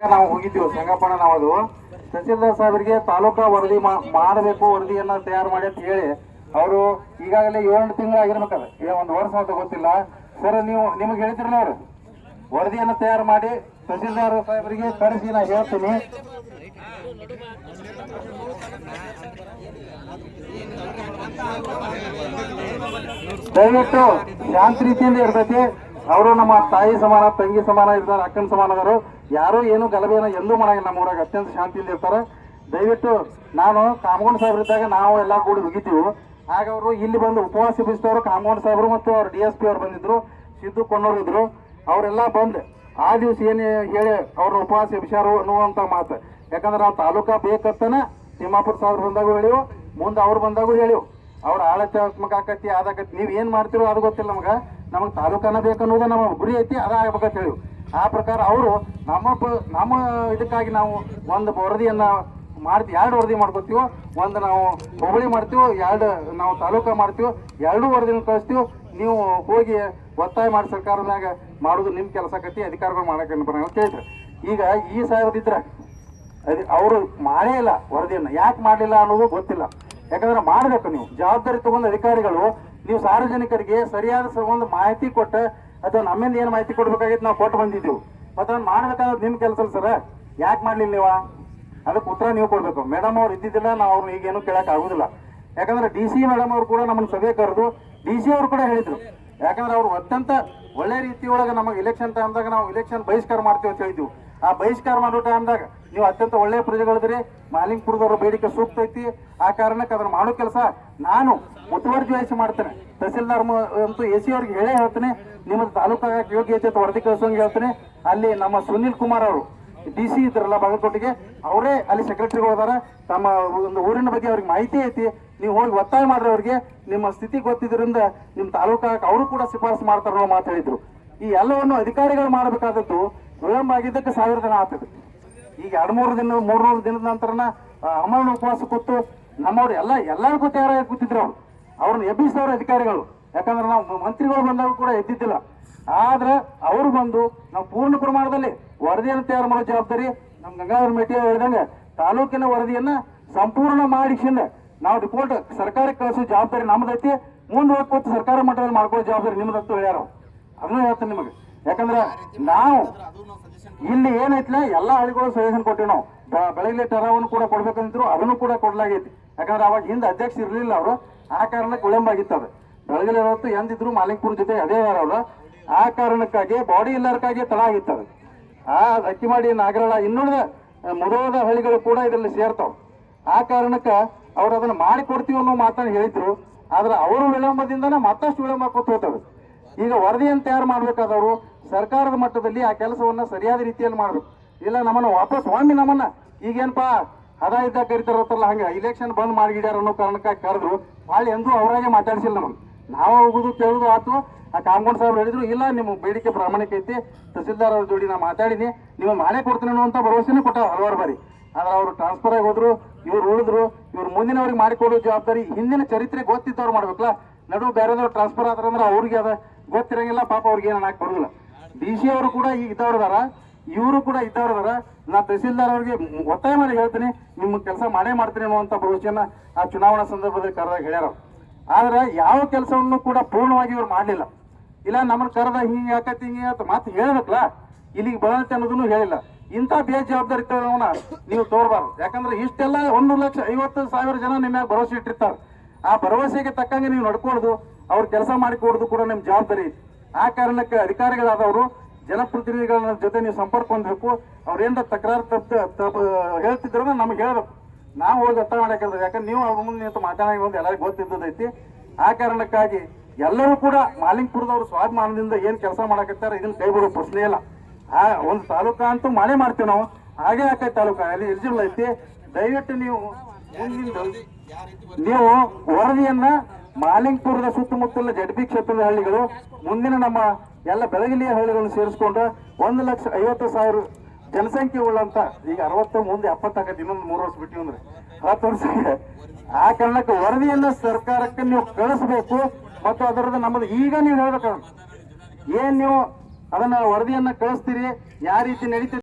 ನಾವು ಹೋಗಿದ್ದೀವಿ, ಸಂಗಪ್ಪಣ್ಣ ನಾವು ಅದು ತಹಸೀಲ್ದಾರ್ ಸಾಹೇಬರಿಗೆ ತಾಲೂಕಾ ವರದಿ ಮಾಡಬೇಕು, ವರದಿಯನ್ನ ತಯಾರು ಮಾಡಿ ಅಂತ ಹೇಳಿ ಅವರು ಈಗಾಗಲೇ ಏಳು ತಿಂಗಳು ಆಗಿರ್ಬೇಕಾದ ಒಂದು ವರ್ಷ ಅಂತ ಗೊತ್ತಿಲ್ಲ. ಸರ್, ನೀವು, ನಿಮ್ಗೆ ಹೇಳ್ತಿರಲ್ಲ ಅವರು? ವರದಿಯನ್ನು ತಯಾರು ಮಾಡಿ ತಹಸೀಲ್ದಾರ್ ಸಾಹೇಬರಿಗೆ ಕರೆಸಿ ನಾ ಹೇಳ್ತೀನಿ. ದಯವಿಟ್ಟು ಶಾಂತ ರೀತಿಯಿಂದ ಇರ್ತೈತಿ ಅವರು ನಮ್ಮ ತಾಯಿ ಸಮಾನ, ತಂಗಿ ಸಮಾನ ಇರ್ತಾರೆ ಅಕ್ಕನ ಸಮಾನ ಅದಾರು ಯಾರು ಏನು ಗಲಭೆನ ಎಲ್ಲೂ ಮಾಡಂಗಿಲ್ಲ ನಮ್ಮ ಊರಾಗ, ಅತ್ಯಂತ ಶಾಂತಿಯಲ್ಲಿ ಇರ್ತಾರೆ. ದಯವಿಟ್ಟು ನಾನು ಕಾಮಗೌಂಡ್ ಸಾಹೇಬ್ರು ಇದ್ದಾಗ ನಾವು ಎಲ್ಲ ಕೂಡಿ ಹೋಗಿದ್ದೀವಿ ಆಗ ಅವರು ಇಲ್ಲಿ ಬಂದು ಉಪವಾಸ ಬಿಸಿದವರು ಕಾಮಗೌಂಡ್ ಸಾಹೇಬರು ಮತ್ತು ಅವ್ರ ಡಿ ಎಸ್ ಪಿ ಅವ್ರು ಬಂದಿದ್ರು, ಸಿದ್ದು ಕೊಣ್ಣವರು ಇದ್ರು. ಅವರೆಲ್ಲ ಬಂದು ಆ ದಿವಸ ಏನು ಹೇಳಿ ಅವ್ರನ್ನ ಉಪವಾಸ ಬಿಸಾರು ಅನ್ನುವಂಥ ಮಾತು. ಯಾಕಂದ್ರೆ ನಾವು ತಾಲೂಕಾ ಬೇಕಂತನ ತಿಮ್ಮಾಪುರ ಸಾಹೇಬ್ರು ಬಂದಾಗೂ ಹೇಳಿವು, ಮುಂದೆ ಅವ್ರು ಬಂದಾಗೂ ಹೇಳಿವು. ಅವ್ರ ಆಳತಾತ್ಮಕ ಆಕತಿ ಆದಾಕತಿ ನೀವು ಏನು ಮಾಡ್ತಿರೋ ಅದು ಗೊತ್ತಿಲ್ಲ ನಮಗ. ನಮಗ್ ತಾಲೂಕನ ಬೇಕನ್ನೋದು ನಮ್ಮ ಗುರಿ ಐತಿ, ಅದ ಆಗ್ಬೇಕಂತ ಹೇಳಿ ಆ ಪ್ರಕಾರ ಅವರು ನಮ್ಮ ನಮ್ಮ ಇದಕ್ಕಾಗಿ ನಾವು ಒಂದು ವರದಿಯನ್ನು ಮಾಡ್ತೀವಿ ಎರಡು ವರದಿ ಮಾಡ್ಕೊತೀವೋ, ಒಂದು ನಾವು ಹೋಬಳಿ ಮಾಡ್ತೀವೋ, ಎರಡು ನಾವು ತಾಲೂಕು ಮಾಡ್ತೀವೋ, ಎರಡೂ ವರದಿನ ಕಳಿಸ್ತೀವಿ, ನೀವು ಹೋಗಿ ಒತ್ತಾಯ ಮಾಡಿ ಸರ್ಕಾರದಾಗ ಮಾಡೋದು ನಿಮ್ಮ ಕೆಲಸ ಕಟ್ಟಿ ಅಧಿಕಾರಿಗಳು ಮಾಡಕ್ಕೆ ಅಂತ ಕೇಳಿದ್ರು ಈಗ ಈ ಸಾವಿರದಿದ್ರೆ ಅದು ಅವರು ಮಾಡೇ ಇಲ್ಲ ವರದಿಯನ್ನು. ಯಾಕೆ ಮಾಡಲಿಲ್ಲ ಅನ್ನೋದು ಗೊತ್ತಿಲ್ಲ. ಯಾಕಂದ್ರೆ ಮಾಡಬೇಕು ನೀವು. ಜವಾಬ್ದಾರಿ ತಗೊಂಡ ಅಧಿಕಾರಿಗಳು ನೀವು ಸಾರ್ವಜನಿಕರಿಗೆ ಸರಿಯಾದ ಒಂದು ಮಾಹಿತಿ ಕೊಟ್ಟ ಅಥವಾ ನಮ್ಮಿಂದ ಏನು ಮಾಹಿತಿ ಕೊಡ್ಬೇಕಾಗಿತ್ತು ನಾವು ಕೊಟ್ಟು ಬಂದಿದ್ದೀವಿ. ಮತ್ತೆ ಅದನ್ನು ಮಾಡ್ಬೇಕಾದ್ರೆ ನಿಮ್ಮ ಕೆಲಸ ಸರ್. ಯಾಕೆ ಮಾಡ್ಲಿಲ್ಲ ನೀವ? ಅದಕ್ಕೆ ಉತ್ತರ ನೀವು ಕೊಡಬೇಕು. ಮೇಡಮ್ ಅವ್ರು ಇದ್ದಿದ್ದಿಲ್ಲ, ನಾವು ಅವ್ರನ್ನ ಈಗೇನು ಕೇಳಕ್ ಆಗುದಿಲ್ಲ. ಯಾಕಂದ್ರೆ ಡಿ ಸಿ ಮೇಡಮ್ ಅವ್ರು ಕೂಡ ನಮ್ಮನ್ನು ಸಭೆ ಕರೆದು ಡಿ ಸಿ ಅವರು ಕೂಡ ಹೇಳಿದರು. ಯಾಕಂದ್ರೆ ಅವ್ರು ಅತ್ಯಂತ ಒಳ್ಳೆ ರೀತಿಯೊಳಗೆ ನಮಗೆ ಇಲೆಕ್ಷನ್ ಟೈಮ್ದಾಗ ನಾವು ಇಲೆಕ್ಷನ್ ಬಹಿಷ್ಕಾರ ಮಾಡ್ತೀವಿ ಅಂತ ಹೇಳಿದ್ವಿ. ಆ ಬಹಿಷ್ಕಾರ ಮಾಡೋ ಟೈಮ್ದಾಗ ನೀವು ಅತ್ಯಂತ ಒಳ್ಳೆಯ ಪ್ರಜೆಗಳಿದ್ರಿ. ಮಾಲಿಂಗ್ಪುರದವ್ರ ಬೇಡಿಕೆ ಸೂಕ್ತ ಐತಿ. ಆ ಕಾರಣಕ್ಕೆ ಅದನ್ನು ಮಾಡೋ ಕೆಲಸ ನಾನು ಮುತುವರ್ಜಿ ವಹಿಸಿ ಮಾಡ್ತೇನೆ. ತಹಸೀಲ್ದಾರ್ ಅಂತೂ ಎ ಸಿ ಅವ್ರಿಗೆ ಹೇಳೇ ಹೇಳ್ತೇನೆ. ನಿಮ್ಮದು ತಾಲೂಕಾಗ ಯೋಗ್ಯ ಐತೆ ವರದಿ ಕಳಿಸೋಂಗೆ ಹೇಳ್ತೇನೆ. ಅಲ್ಲಿ ನಮ್ಮ ಸುನಿಲ್ ಕುಮಾರ್ ಅವರು, ಡಿ ಸಿ ಇದ್ರಲ್ಲ ಬಾಗಲಕೋಟೆಗೆ, ಅವರೇ ಅಲ್ಲಿ ಸೆಕ್ರೆಟರಿಗಳು ಹೋದಾರ ತಮ್ಮ ಒಂದು ಊರಿನ ಬಗ್ಗೆ ಅವ್ರಿಗೆ ಮಾಹಿತಿ ಐತಿ. ನೀವು ಹೋಗಿ ಒತ್ತಾಯ ಮಾಡ್ರಿ ಅವ್ರಿಗೆ. ನಿಮ್ಮ ಸ್ಥಿತಿ ಗೊತ್ತಿದ್ರಿಂದ ನಿಮ್ಮ ತಾಲೂಕಾಗ ಅವರು ಕೂಡ ಶಿಫಾರಸು ಮಾಡ್ತಾರ ಮಾತು ಹೇಳಿದ್ರು. ಈ ಎಲ್ಲವನ್ನು ಅಧಿಕಾರಿಗಳು ಮಾಡಬೇಕಾದದ್ದು ವಿಳಂಬ ಆಗಿದ್ದಕ್ಕೆ ಸಾವಿರ ದಿನ ಆಗ್ತದೆ. ಈಗ ಎರಡು ಮೂರು ದಿನ ಮೂರ್ನೂರು ದಿನದ ನಂತರನ ಅಮರಣ ಉಪವಾಸ ಕೂತು ನಮ್ಮವ್ರು ಎಲ್ಲ, ಎಲ್ಲರಿಗೂ ತಯಾರಾಗಿ ಕೂತಿದ್ರು ಅವ್ರು. ಅವ್ರನ್ನ ಎಬ್ಬಿಸಿದವ್ರು ಅಧಿಕಾರಿಗಳು. ಯಾಕಂದ್ರೆ ನಾವು ಮಂತ್ರಿಗಳು ಬಂದಾಗ ಕೂಡ ಎದ್ದಿದ್ದಿಲ್ಲ ಆದ್ರೆ ಅವರು ಬಂದು ನಾವು ಪೂರ್ಣ ಪ್ರಮಾಣದಲ್ಲಿ ವರದಿಯನ್ನು ತಯಾರು ಮಾಡೋ ಜವಾಬ್ದಾರಿ ನಮ್ಮ ಗಂಗಾಧರ ಮೇಟಿ ಹೇಳಿದಂಗೆ ತಾಲೂಕಿನ ವರದಿಯನ್ನ ಸಂಪೂರ್ಣ ಮಾಡಿಸಿಂದ ನಾವು ರಿಪೋರ್ಟ್ ಸರ್ಕಾರಕ್ಕೆ ಕಳಿಸೋ ಜವಾಬ್ದಾರಿ ನಮ್ದೈತಿ. ಮುಂದೆ ಕೊಟ್ಟು ಸರ್ಕಾರ ಮಟ್ಟದಲ್ಲಿ ಮಾಡ್ಕೊಳ್ಳೋ ಜವಾಬ್ದಾರಿ ನಿಮ್ದಂತೂ ಹೇಳ್ಯಾರ ಅದನ್ನು ಹೇಳ್ತೇನೆ ನಿಮಗೆ. ಯಾಕಂದ್ರೆ ನಾವು ಇಲ್ಲಿ ಏನೈತಿಲ್ಲ ಎಲ್ಲ ಹಳ್ಳಿಗಳು ಸಜೆಷನ್ ಕೊಟ್ಟಿವಿ ನಾವು. ಬೆಳಗ್ಗೆ ಟರಾವನ್ನು ಕೂಡ ಕೊಡ್ಬೇಕಂತಿದ್ರು, ಅದನ್ನು ಕೂಡ ಕೊಡ್ಲಾಗೈತಿ. ಯಾಕಂದ್ರೆ ಅವಾಗ ಹಿಂದೆ ಅಧ್ಯಕ್ಷ ಇರಲಿಲ್ಲ ಅವರು. ಆ ಕಾರಣಕ್ಕೆ ವಿಳಂಬ ಆಗಿತ್ತು ಅದು ಬೆಳಗ್ಗೆ ಹೊತ್ತು ಎಂದಿದ್ರು ಮಾಲಿಂಗ್ಪುರ ಜೊತೆ ಅದೇ ಅವರು ಆ ಕಾರಣಕ್ಕಾಗಿ ಬಾಡಿ ಇಲ್ಲರ್ಕಾಗಿ ತಡ ಆಗಿತ್ತು ಅದು ಆ ಅಕ್ಕಿಮಾಡಿ ನಾಗರಳ ಇನ್ನುಳಿದ ಮುದೋದ ಹಳ್ಳಿಗಳು ಕೂಡ ಇದರಲ್ಲಿ ಸೇರ್ತಾವೆ. ಆ ಕಾರಣಕ್ಕೆ ಅವ್ರು ಅದನ್ನು ಮಾಡಿ ಕೊಡ್ತೀವಿ ಅನ್ನೋ ಮಾತನ್ನ ಹೇಳಿದ್ರು. ಆದ್ರೆ ಅವರು ವಿಳಂಬದಿಂದನೇ ಮತ್ತಷ್ಟು ವಿಳಂಬ ಹೋಗ್ತವೆ. ಈಗ ವರದಿಯನ್ನು ತಯಾರು ಮಾಡಬೇಕಾದವರು ಸರ್ಕಾರದ ಮಟ್ಟದಲ್ಲಿ ಆ ಕೆಲಸವನ್ನ ಸರಿಯಾದ ರೀತಿಯಲ್ಲಿ ಮಾಡಬೇಕು. ಇಲ್ಲ ನಮ್ಮನ್ನು ವಾಪಸ್ ಒಮ್ಮೆ ನಮ್ಮನ್ನು, ಈಗೇನಪ್ಪ ಹದ ಇದ್ದ ಕರಿತಾರತ್ತಲ್ಲ ಹಂಗೆ ಇಲೆಕ್ಷನ್ ಬಂದ್ ಮಾಡಿಡ್ಯಾರ ಅನ್ನೋ ಕಾರಣಕ್ಕಾಗಿ ಕರೆದ್ರು. ಭಾಳ ಎಂದೂ ಅವರಾಗೆ ಮಾತಾಡಿಸಿಲ್ಲ ನಮಗೆ. ನಾವು ಹೋಗುದು ಕೇಳುದು ಆತು. ಆ ಕಾಮಗೌಂಡ್ ಸಾಹೇಬ್ರು ಹೇಳಿದ್ರು, ಇಲ್ಲ, ನಿಮ್ಮ ಬೇಡಿಕೆ ಪ್ರಾಮಾಣಿಕ ಐತಿ. ತಹಸೀಲ್ದಾರ್ ಅವ್ರ ಜೋಡಿ ನಾ ಮಾತಾಡಿನಿ. ನೀವು ಮಾಡೇ ಕೊಡ್ತೀನಿ ಅಂತ ಭರವಸೆನೂ ಕೊಟ್ಟ ಹಲವಾರು ಬಾರಿ. ಆದ್ರೆ ಅವರು ಟ್ರಾನ್ಸ್ಫರ್ ಆಗಿ ಹೋದ್ರು, ಇವ್ರು ಉಳಿದ್ರು, ಇವ್ರು ಮುಂದಿನವ್ರಿಗೆ ಮಾಡಿಕೊಡೋ ಜವಾಬ್ದಾರಿ ಹಿಂದಿನ ಚರಿತ್ರೆ ಗೊತ್ತಿದ್ದವ್ರು ಮಾಡ್ಬೇಕಲ್ಲ. ನಡು ಬೇರೆದವ್ರು ಟ್ರಾನ್ಸ್ಫರ್ ಆದ್ರಂದ್ರೆ ಅವ್ರಿಗೆ ಅದ ಗೊತ್ತಿರಂಗಿಲ್ಲ, ಪಾಪ ಅವ್ರಿಗೆ ಏನು ಹಾಕಿ ಬರೋದಿಲ್ಲ. ಡಿ ಸಿ ಅವರು ಕೂಡ ಈಗ ಇದ್ದವ್ರು ಅದಾರ ಇವರು ಕೂಡ ಇದ್ದವ್ರು ಅದಾರ. ನಾ ತಹಸೀಲ್ದಾರ್ ಅವ್ರಿಗೆ ಒತ್ತಾಯ ಮಾಡಿ ಹೇಳ್ತೀನಿ, ನಿಮ್ಮ ಕೆಲಸ ಮಾಡೇ ಮಾಡ್ತೀನಿ ಅನ್ನುವಂಥ ಭವಿಷ್ಯನ ಆ ಚುನಾವಣಾ ಸಂದರ್ಭದಲ್ಲಿ ಕರೆದಾಗ ಹೇಳ್ಯಾರ. ಆದ್ರೆ ಯಾವ ಕೆಲಸವನ್ನು ಕೂಡ ಪೂರ್ಣವಾಗಿ ಇವ್ರು ಮಾಡಲಿಲ್ಲ. ಇಲ್ಲ ನಮ್ಮನ್ನು ಕರೆದ ಹಿಂಗೆ ಯಾಕತ್ತಿ ಹಿಂಗೆ ಅಂತ ಮಾತು ಹೇಳ್ಬೇಕಲ್ಲ, ಇಲ್ಲಿಗೆ ಬರತ್ತೆ ಅನ್ನೋದನ್ನು ಹೇಳಿಲ್ಲ. ಇಂಥ ಬೇಜವಾಬ್ದಾರಿತನವನ್ನ ನೀವು ತೋರ್ಬಾರ್ದು. ಯಾಕಂದ್ರೆ ಇಷ್ಟೆಲ್ಲ ಒಂದು ಲಕ್ಷ ಐವತ್ತು ಸಾವಿರ ಜನ ನಿಮ್ಮ ಭರವಸೆ ಇಟ್ಟಿರ್ತಾರೆ. ಆ ಭರವಸೆಗೆ ತಕ್ಕಂಗೆ ನೀವು ನಡ್ಕೊಳ್ಳೋದು, ಅವ್ರು ಕೆಲಸ ಮಾಡಿಕೊಡೋದು ಕೂಡ ನಿಮ್ಮ ಜವಾಬ್ದಾರಿ ಆ ಕಾರಣಕ್ಕೆ ಅಧಿಕಾರಿಗಳಾದವರು ಜನಪ್ರತಿನಿಧಿಗಳ ಜೊತೆ ನೀವು ಸಂಪರ್ಕ ಹೊಂದಬೇಕು. ಅವ್ರೇನಾರ ತಕರಾರು ತಪ್ಪ ತಪ್ಪ ಹೇಳ್ತಿದ್ರು ನಮ್ಗೆ ಹೇಳ್ಬೇಕು. ನಾವು ಹೋಗಿ ಅರ್ಥ ಮಾಡಕ್ಕೆ ಯಾಕಂದ್ರೆ ನೀವು ಅವ್ರ ಮುಂದೆ ನಿಂತು ಮಾತಾಡಿ ಒಂದು ಎಲ್ಲರಿಗೂ ಗೊತ್ತಿದ್ದದೈತಿ ಆ ಕಾರಣಕ್ಕಾಗಿ ಎಲ್ಲರೂ ಕೂಡ ಮಾಲಿಂಗ್ಪುರದವರು ಸ್ವಾಭಿಮಾನದಿಂದ ಏನು ಕೆಲಸ ಮಾಡಕತ್ತಾರ ಇದನ್ನ ಕೈ ಬಿಡೋ ಪ್ರಶ್ನೆ ಇಲ್ಲ. ಆ ಒಂದು ತಾಲೂಕಾ ಅಂತೂ ಮಾಡೇ ಮಾಡ್ತೀವಿ ನಾವು. ಹಾಗೆ ಆಕೈ ತಾಲೂಕಾ? ಅಲ್ಲಿ ಎಲಿಜಿಬಲ್ ಐತಿ. ದಯವಿಟ್ಟು ನೀವು ಮುಂದಿನ ನೀವು ವರದಿಯನ್ನ ಮಾಲಿಂಗ್ಪುರದ ಸುತ್ತಮುತ್ತಲ ಜಡ್ಬಿ ಕ್ಷೇತ್ರದ ಹಳ್ಳಿಗಳು, ಮುಂದಿನ ನಮ್ಮ ಎಲ್ಲ ಬೆಳಗಿಲಿಯ ಹಳ್ಳಿಗಳನ್ನು ಸೇರಿಸ್ಕೊಂಡು ಒಂದು ಲಕ್ಷ ಐವತ್ತು ಸಾವಿರ ಜನಸಂಖ್ಯೆ ಉಳ್ಳಂತ, ಈಗ ಅರವತ್ತು ಮುಂದೆ ಎಪ್ಪತ್ತಾಗತ್ತೆ ಇನ್ನೊಂದು ಮೂರು ವರ್ಷ ಬಿಟ್ಟು ಅಂದ್ರೆ. ಹತ್ತು ವರ್ಷಕ್ಕೆ. ಆ ಕಾರಣಕ್ಕೆ ವರದಿಯನ್ನ ಸರ್ಕಾರಕ್ಕೆ ನೀವು ಕಳಿಸ್ಬೇಕು, ಮತ್ತು ಅದರದ್ದು ನಮ್ಮದು ಈಗ ನೀವು ಹೇಳ್ಬೇಕು ಏನ್ ನೀವು ಅದನ್ನ ವರದಿಯನ್ನ ಕಳಿಸ್ತೀರಿ, ಯಾವ ರೀತಿ ನಡೀತೈತಿ